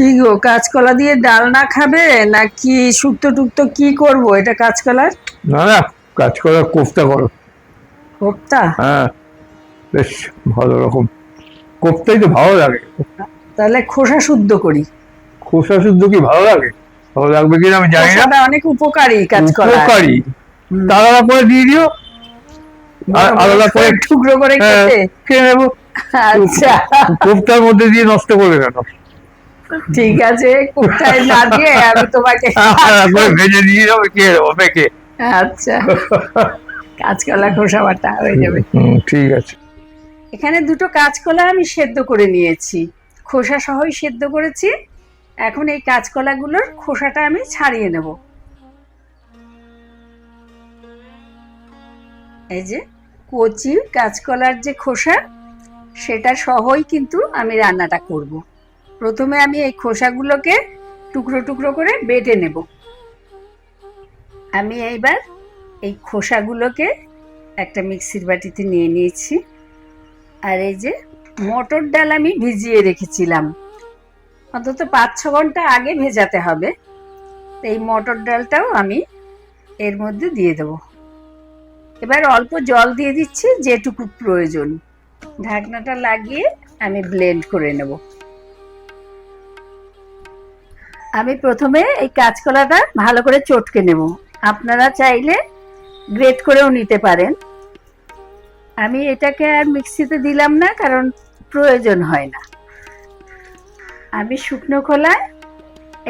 কি গো কাঁচকলা দিয়ে ডালনা খাবে নাকি শুক্তো টুক্তো কি করব? এটা কাঁচকলার? না না কাজ করা কোফতা করো। কোপ্তা হ্যাঁ বেশ ভালো রকম। কোফতাই তো ভালো লাগে। তাহলে খোসা শুদ্ধ করি। খোসা শুদ্ধ কি ভালো লাগে? ভালো লাগবে কিনা আমি জানি না। অনেক উপকারী কাঁচকলা উপকারী। আলাদা করে দিয়ে দিও। আর আলাদা করে টুকরো করে হ্যাঁ, কেটে খেয়ে নেব। আচ্ছা। কোফতার মধ্যে দিয়ে নষ্ট করবে কেন? ঠিক আছে কোপ্তায় না দিয়ে আমি তোমাকে ভেজে দিয়ে দেবো খেয়ে দেবো আচ্ছা। কাঁচকলা খোসা বাটা হয়ে যাবে। ঠিক আছে। এখানে দুটো কাঁচকলা আমি সেদ্ধ করে নিয়েছি। খোসা সহই সেদ্ধ করেছি। এখন এই কাঁচকলাগুলোর খোসাটা আমি ছাড়িয়ে নেব। এই যে কচি কাঁচকলার যে খোসা সেটা সহই কিন্তু আমি রান্নাটা করব। প্রথমে আমি এই খোসাগুলোকে টুকরো টুকরো করে বেটে নেব। আমি এইবার এই খোসাগুলোকে একটা মিক্সির বাটিতে নিয়ে নিয়েছি। আর এই যে মটর ডাল আমি ভিজিয়ে রেখেছিলাম। অন্তত পাঁচ ছ ঘণ্টা আগে ভেজাতে হবে। এই মটর ডালটাও আমি এর মধ্যে দিয়ে দেবো। এবার অল্প জল দিয়ে দিচ্ছি, যেটুকু প্রয়োজন। ঢাকনাটা লাগিয়ে আমি ব্লেন্ড করে নেব। আমি প্রথমে এই কাঁচকলাটা ভালো করে চটকে নেব। আপনারা চাইলে গ্রেট করেও নিতে পারেন। আমি এটাকে আর মিক্সিতে দিলাম না, কারণ প্রয়োজন হয় না। আমি শুকনো খোলায়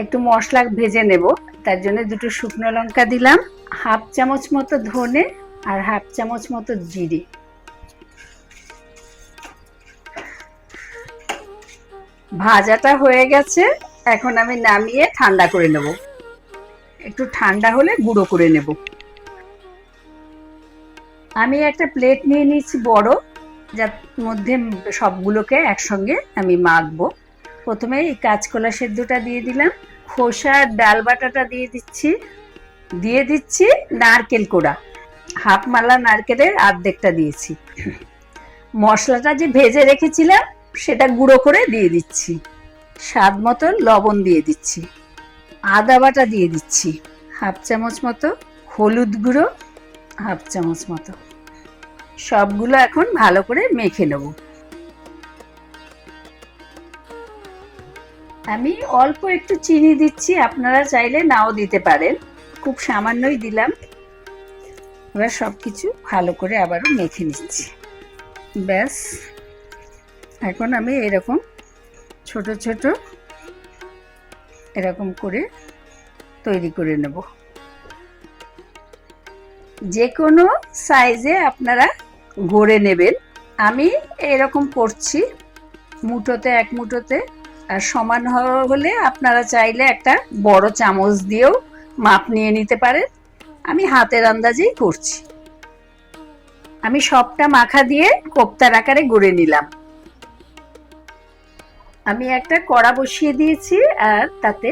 একটু মশলা ভেজে নেব। তার জন্য দুটো শুকনো লঙ্কা দিলাম, হাফ চামচ মতো ধনে আর হাফ চামচ মতো জিরে। ভাজাটা হয়ে গেছে। এখন আমি নামিয়ে ঠান্ডা করে নেব। একটু ঠান্ডা হলে গুঁড়ো করে নেব। আমি একটা প্লেট নিয়ে নিয়েছি বড়, যার মধ্যে সবগুলোকে একসঙ্গে আমি মাখবো। প্রথমে এই কাঁচকলা সেদ্ধটা দিয়ে দিলাম খোসার ডাল বাটাটা দিয়ে দিচ্ছি দিয়ে দিচ্ছি নারকেল কোড়া। হাফ মালা নারকেলের অর্ধেকটা দিয়েছি। মশলাটা যে ভেজে রেখেছিলাম, সেটা গুঁড়ো করে দিয়ে দিচ্ছি। স্বাদ মতো লবণ দিয়ে দিচ্ছি। আদা বাটা দিয়ে দিচ্ছি। হাফ চামচ মতো হলুদ গুঁড়ো, হাফ চামচ মতো। সবগুলো এখন ভালো করে মেখে নেব। আমি অল্প একটু চিনি দিচ্ছি, আপনারা চাইলে নাও দিতে পারেন। খুব সামান্যই দিলাম। এবার সব কিছু ভালো করে আবারও মেখে নিচ্ছি। ব্যাস, এখন আমি এরকম ছোট ছোট এরকম করে তৈরি করে নেব। যে কোনো সাইজে আপনারা গড়ে নেবেন। আমি এরকম করছি, মুঠোতে এক মুঠোতে। আর সমান হ- হলে আপনারা চাইলে একটা বড় চামচ দিয়েও মাপ নিয়ে নিতে পারেন। আমি হাতের আন্দাজেই করছি। আমি সবটা মাখা দিয়ে কোপ্তার আকারে গড়ে নিলাম। আমি একটা কড়া বসিয়ে দিয়েছি আর তাতে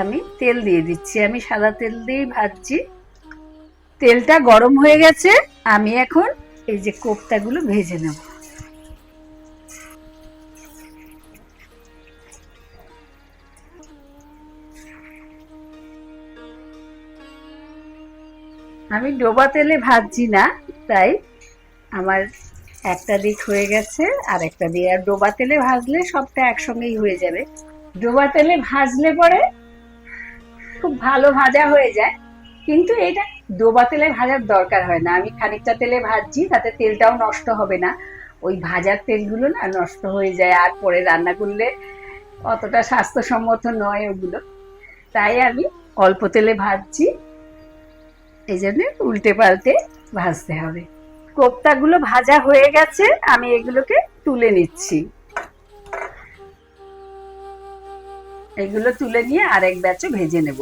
আমি তেল দিয়ে দিচ্ছি। আমি সাদা তেল দিয়েই ভাজছি। তেলটা গরম হয়ে গেছে। আমি এখন এই যে কোপ্তাগুলো ভেজে নেব। আমি ডোবা তেলে ভাজছি না, তাই আমার একটা দিক হয়ে গেছে, আর একটা দিয়ে আর ডোবা তেলে ভাজলে সবটা একসঙ্গেই হয়ে যাবে। ডোবা তেলে ভাজলে পরে খুব ভালো ভাজা হয়ে যায়। কিন্তু এটা ডোবা তেলে ভাজার দরকার হয় না। আমি খানিকটা তেলে ভাজছি, তাতে তেলটাও নষ্ট হবে না। ওই ভাজার তেলগুলো না নষ্ট হয়ে যায়, আর পরে রান্না করলে অতটা স্বাস্থ্যসম্মত নয় ওগুলো। তাই আমি অল্প তেলে ভাজছি। এই জন্য উল্টে পাল্টে ভাজতে হবে। কোপ্তাগুলো ভাজা হয়ে গেছে, আমি এগুলোকে তুলে নিচ্ছি। এগুলো তুলে নিয়ে আরেক ব্যাচও ভেজে নেব।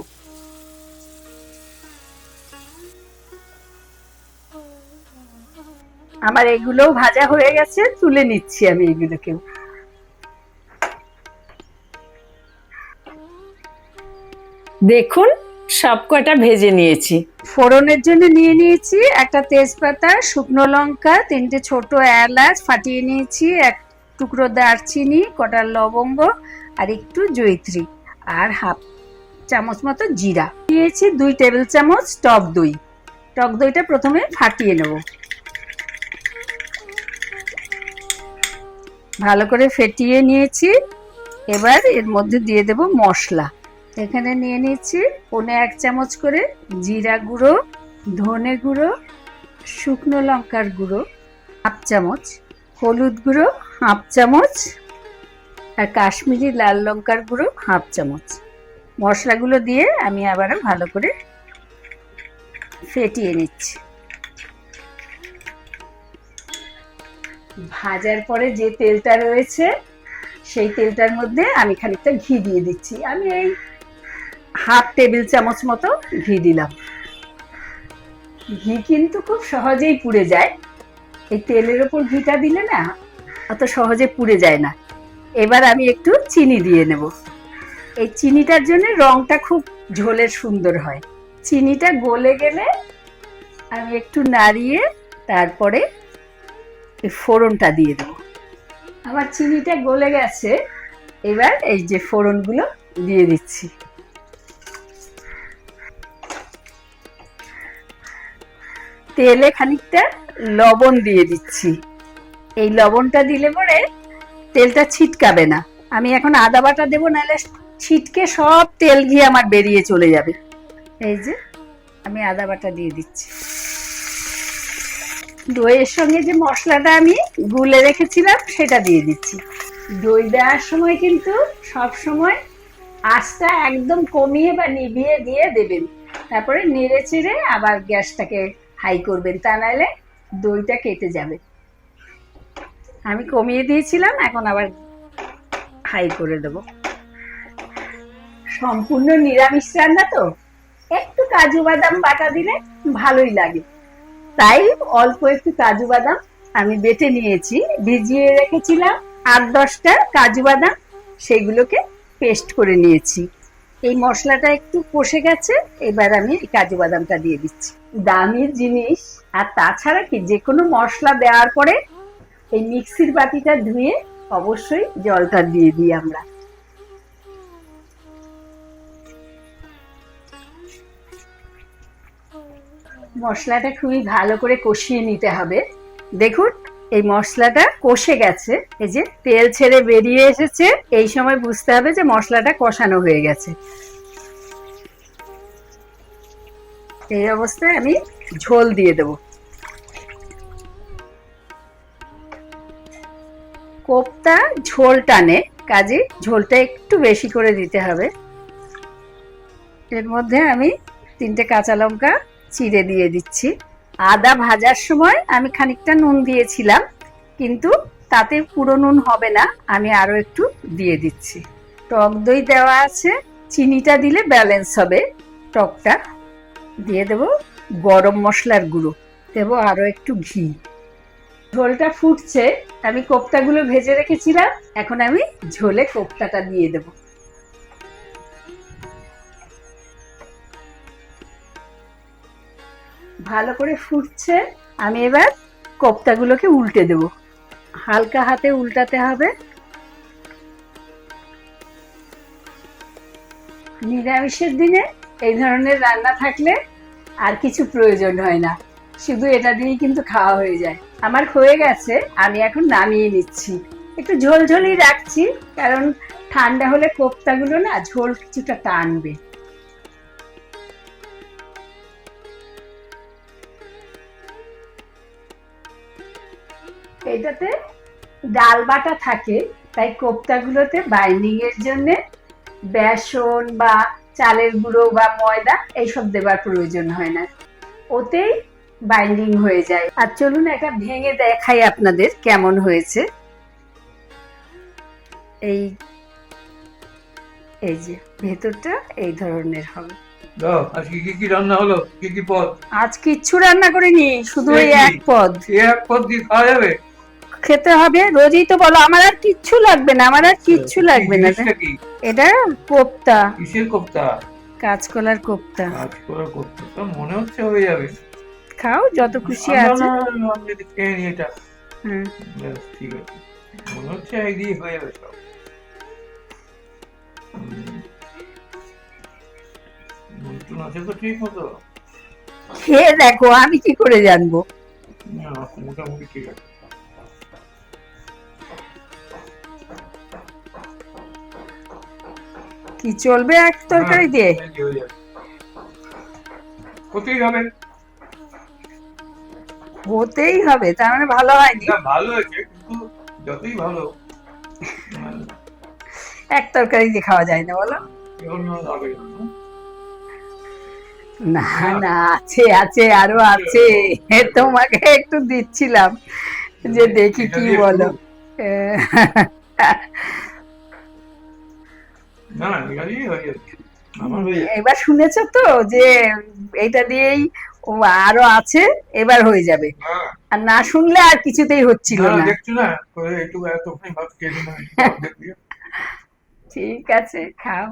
আমার এগুলোও ভাজা হয়ে গেছে, তুলে নিচ্ছি আমি এগুলোকেও। দেখুন সব কটা ভেজে নিয়েছি। ফোড়নের জন্য নিয়ে নিয়েছি একটা তেজপাতা, শুকনো লঙ্কা, তিনটে ছোট এলাচ ফাটিয়ে নিয়েছি, এক টুকরো দারচিনি, কটা লবঙ্গ আর একটু জৈত্রী আর হাফ চামচ মতো জিরা। দিয়েছি দুই টেবিল চামচ টক দই। টক দইটা প্রথমে ফাটিয়ে নেব। ভালো করে ফেটিয়ে নিয়েছি। এবার এর মধ্যে দিয়ে দেব মশলা। এখানে নিয়ে নিচ্ছি পনে এক চামচ করে জিরা গুঁড়ো, ধনে গুঁড়ো, শুকনো লঙ্কার গুঁড়ো, হাফ চামচ, হলুদ গুঁড়ো, হাফ চামচ আর কাশ্মীরি লাল লঙ্কার গুঁড়ো, হাফ চামচ। মশলাগুলো দিয়ে আমি আবারও ভালো করে ফেটিয়ে নিচ্ছি। ভাজার পরে যে তেলটা রয়েছে, সেই তেলটার মধ্যে আমি খানিকটা ঘি দিয়ে দিচ্ছি। আমি এই হাফ টেবিল চামচ মতো ঘি দিলাম। ঘি কিন্তু খুব সহজেই পুড়ে যায়। এই তেলের ওপর ঘিটা দিলে না, অত সহজে পুড়ে যায় না। এবার আমি একটু চিনি দিয়ে নেব। এই চিনিটার জন্য রংটা খুব ঝোলের সুন্দর হয়। চিনিটা গলে গেলে আমি একটু নাড়িয়ে তারপরে ফোড়নটা দিয়ে দেবো। আমার চিনিটা গলে গেছে। এবার এই যে ফোড়নগুলো দিয়ে দিচ্ছি। তেলে খানিকটা লবণ দিয়ে দিচ্ছি। এই লবণটা দিলে পরে তেলটা ছিটকাবে না। আমি এখন আদা বাটা দেবো, নাহলে ছিটকে সব তেল ঘি আমার বেরিয়ে চলে যাবে। এই যে, আমি আদা বাটা দিয়ে দিচ্ছি। দইয়ের সঙ্গে যে মশলাটা আমি গুলে রেখেছিলাম, সেটা দিয়ে দিচ্ছি। দই দেওয়ার সময় কিন্তু সব সময় আঁচটা একদম কমিয়ে বা নিভিয়ে দিয়ে দেবেন। তারপরে নেড়ে চেড়ে আবার গ্যাসটাকে হাই করবেন। তা নাহলে দইটা কেটে যাবে। আমি কমিয়ে দিয়েছিলাম, এখন আবার হাই করে দেব। সম্পূর্ণ নিরামিষ রান্না তো? একটু কাজু বাদাম বাটা দিলে ভালোই লাগে। তাই অল্প একটু কাজু বাদাম আমি বেটে নিয়েছি, ভিজিয়ে রেখেছিলাম আট দশটা কাজু বাদাম, সেগুলোকে পেস্ট করে নিয়েছি। এই মশলাটা একটু কষে গেছে, এবার আমি কাজু বাদামটা দিয়ে দিচ্ছি। দামি জিনিস, আর তাছাড়া কি যে কোনো মশলা দেওয়ার পরে এই মিক্সির বাটিটা ধুয়ে অবশ্যই জলটা দিয়ে দিই আমরা। মশলাটা খুবই ভালো করে কষিয়ে নিতে হবে। দেখুন এই মশলাটা কষে গেছে। এই যে তেল ছেড়ে বেরিয়ে এসেছে। এই সময় বুঝতে হবে যে মশলাটা কষানো হয়ে গেছে। এই অবস্থায় আমি ঝোল দিয়ে দেব। কোপ্তা ঝোল টানে, কাজে ঝোলটা একটু বেশি করে দিতে হবে। এর মধ্যে আমি তিনটে কাঁচা লঙ্কা চিড়ে দিয়ে দিচ্ছি। আদা ভাজার সময় আমি খানিকটা নুন দিয়েছিলাম, কিন্তু তাতে পুরো নুন হবে না, আমি আরও একটু দিয়ে দিচ্ছি। টক দই দেওয়া আছে, চিনিটা দিলে ব্যালেন্স হবে। টকটা দিয়ে দেব গরম মশলার গুঁড়ো, দেব আরও একটু ঘি। ঝোলটা ফুটছে, আমি কোপ্তাগুলো ভেজে রেখেছিলাম, এখন আমি ঝোলে কোপ্তাটা দিয়ে দেবো। ভালো করে ফুটছে, আমি এবার কোপ্তাগুলোকে উল্টে দেব। হালকা হাতে উল্টাতে হবে। নিরামিষের দিনে এই ধরনের রান্না থাকলে আর কিছু প্রয়োজন হয় না। শুধু এটা দিয়েই কিন্তু খাওয়া হয়ে যায়। আমার হয়ে গেছে, আমি এখন নামিয়ে নিচ্ছি। একটু ঝোল ঝোলই রাখছি, কারণ ঠান্ডা হলে কোপ্তাগুলো না ঝোল কিছুটা টানবে। এটাতে ডাল বাটা থাকে তাই কোপ্তাগুলোতে বাইন্ডিং এর জন্য বেসন বা চালের গুঁড়ো বা ময়দা এইসব দেবার প্রয়োজন হয় না। ওতেই বাইন্ডিং হয়ে যায়। আর চলুন একটা ভেঙে দেখাই আপনাদের কেমন হয়েছে। এই এই যে ভেতরটা এই ধরনের হবে। আজকে কি কি রান্না হলো? কি কি পদ? আজ কিচ্ছু রান্না করিনি শুধু এক পদ। এক পদ দিয়ে খাওয়া যাবে? খেতে হবে রোজই তো বলো আমার আর কিচ্ছু লাগবে না আমার আর কিচ্ছু লাগবে না। এটা কোপ্তা। কিসের কোপ্তা? কাঁচকলার কোপ্তা। কাজ করার কোপ্তা তো মনে হচ্ছে হয়ে যাবে। খাও যত খুশি আছে। এটা। হুম। ঠিক আছে। মনে হচ্ছে এই দিয়ে হয়ে যাবে সব। খেয়ে দেখো আমি কি করে জানব? মোটামুটি ঠিক আছে। কি চলবে এক তরকারি দিয়ে? হ্যাঁ, হয়ে। হতেই হবে। হতেই হবে তার মানে ভালো হয়নি। ভালো হয়েছে কিন্তু যতই ভালো এক তরকারি দিয়ে খাওয়া যায় না বলো। না। না আছে আছে আরও আছে। তোমাকে একটু দিচ্ছিলাম যে দেখি কি বলো। না না এখানেই হয়ে আমার হয়ে এবার শুনেছো তো যে এটা দিয়েই ও আরও আছে এবার হয়ে যাবে। হ্যাঁ। আর না শুনলে আর কিছুতেই হচ্ছিল না, দেখছ একটু এতক্ষণ ঠিক আছে খাও।